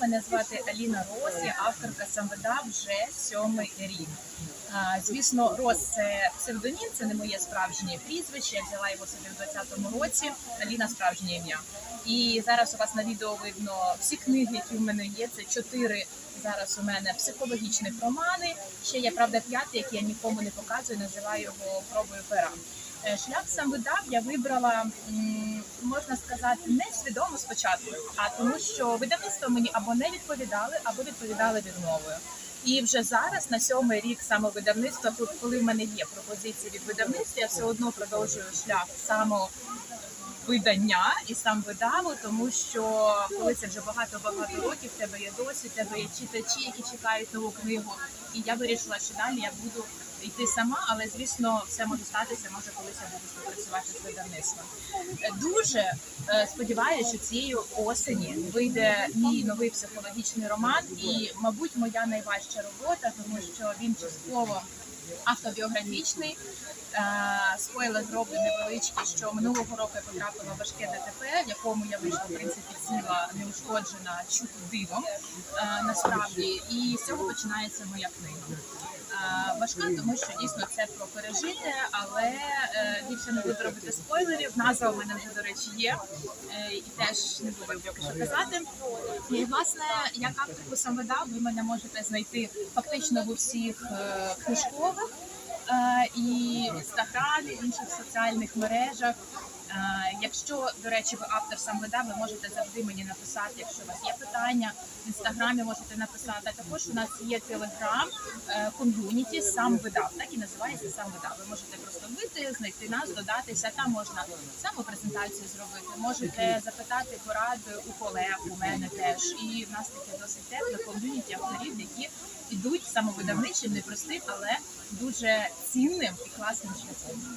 Мене звати Аліна Рос, я авторка самвида вже сьомий рік. Звісно, Рос це псевдонім, це не моє справжнє прізвище. Я взяла його собі в 20-му році. Аліна справжнє ім'я. І зараз у вас на відео видно всі книги, які в мене є. Це чотири зараз у мене психологічних романи. Ще є правда п'ятий, який я нікому не показую. Називаю його пробою пера. Е, Шлях сам видав я вибрала, можна сказати, не свідомо спочатку, а тому, що видавництво мені або не відповідали, або відповідали відмовою. І вже зараз, на сьомий рік саме видавництва, тут, коли в мене є пропозиції від видавництва, я все одно продовжую шлях само видання і сам видаву, тому що коли це вже багато багато років, в тебе є досвід, в тебе є читачі, які чекають нову книгу. І я вирішила, що далі я буду йти сама, але звісно, все може статися. Може, колись я буду співпрацювати з видавництвом. Дуже е, сподіваюся, що цієї осені вийде мій новий психологічний роман, і, мабуть, моя найважча робота, тому що він частково автобіографічний. Е, Спойлер зроблю невеличкий, що минулого року я потрапила в важке ДТП, в якому я вийшла в принципі ціла неушкоджена чути дивом е, насправді. І з цього починається моя книга. Важка, тому що дійсно це про пережити, але е, більше не буду робити спойлерів. Назва у мене вже до речі є, е, і теж не буду що казати. І власне, як авторку видав, ви мене можете знайти фактично в усіх е, книжкових і в інстаграмі, в інших соціальних мережах. Е, Якщо, до речі, ви автор сам видав, ви можете завжди мені написати, якщо у вас є питання. В інстаграмі можете написати. А також у нас є телеграм ком'юніті сам видав. Так і називається сам видав. Ви можете просто вийти, знайти нас, додатися. Там можна самопрезентацію зробити. Можете запитати поради у колег, у мене теж. І в нас таке досить тепле ком'юніті авторів, які ідуть самовидавничим, непростим, але дуже цінним і класним шляхом.